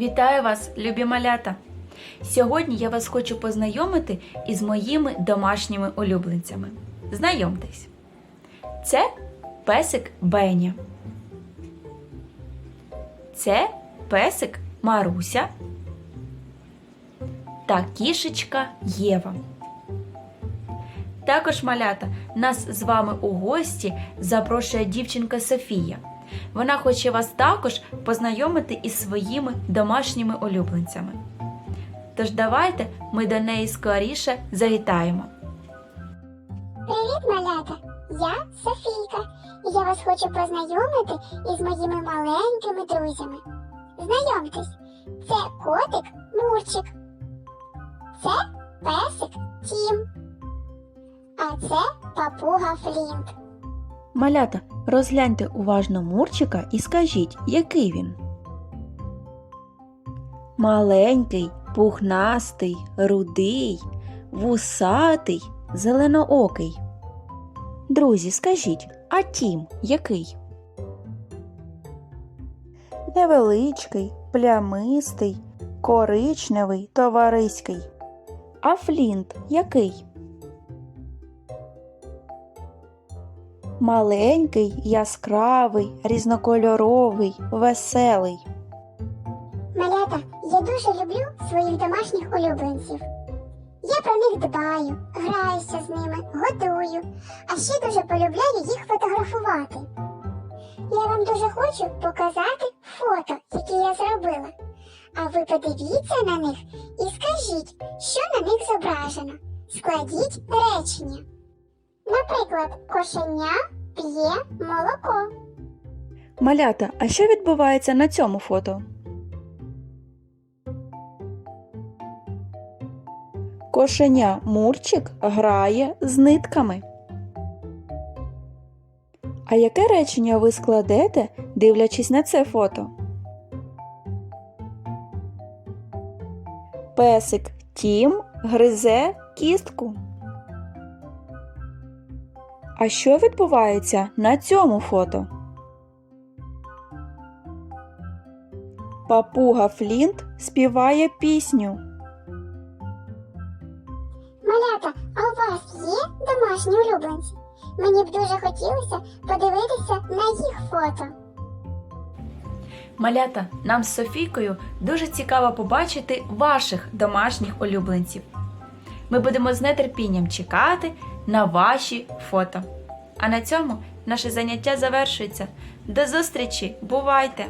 Вітаю вас, любі малята! Сьогодні я вас хочу познайомити із моїми домашніми улюбленцями. Знайомтесь, це песик Беня. Це песик Маруся та кішечка Єва. Також малята нас з вами у гості запрошує дівчинка Софія. Вона хоче вас також познайомити із своїми домашніми улюбленцями. Тож давайте ми до неї скоріше завітаємо. Привіт, малята! Я Софійка, і я вас хочу познайомити із моїми маленькими друзями. Знайомтесь, це котик Мурчик, це песик Тім, а це папуга Флінт. Малята, розгляньте уважно Мурчика і скажіть, який він. Маленький, пухнастий, рудий, вусатий, зеленоокий. Друзі, скажіть, а тім який? Невеличкий, плямистий, коричневий, товариський. А Флінт який? Маленький, яскравий, різнокольоровий, веселий. Малята, я дуже люблю своїх домашніх улюбленців. Я про них дбаю, граюся з ними, годую, а ще дуже полюбляю їх фотографувати. Я вам дуже хочу показати фото, які я зробила. А ви подивіться на них і скажіть, що на них зображено. Складіть речення. Наприклад, кошеня п'є молоко. Малята, а що відбувається на цьому фото? Кошеня Мурчик грає з нитками. А яке речення ви складете, дивлячись на це фото? Песик Тім гризе кістку. А що відбувається на цьому фото? Папуга Флінт співає пісню. Малята, а у вас є домашні улюбленці? Мені б дуже хотілося подивитися на їх фото. Малята, нам з Софійкою дуже цікаво побачити ваших домашніх улюбленців. Ми будемо з нетерпінням чекати на ваші фото. А на цьому наше заняття завершується. До зустрічі! Бувайте!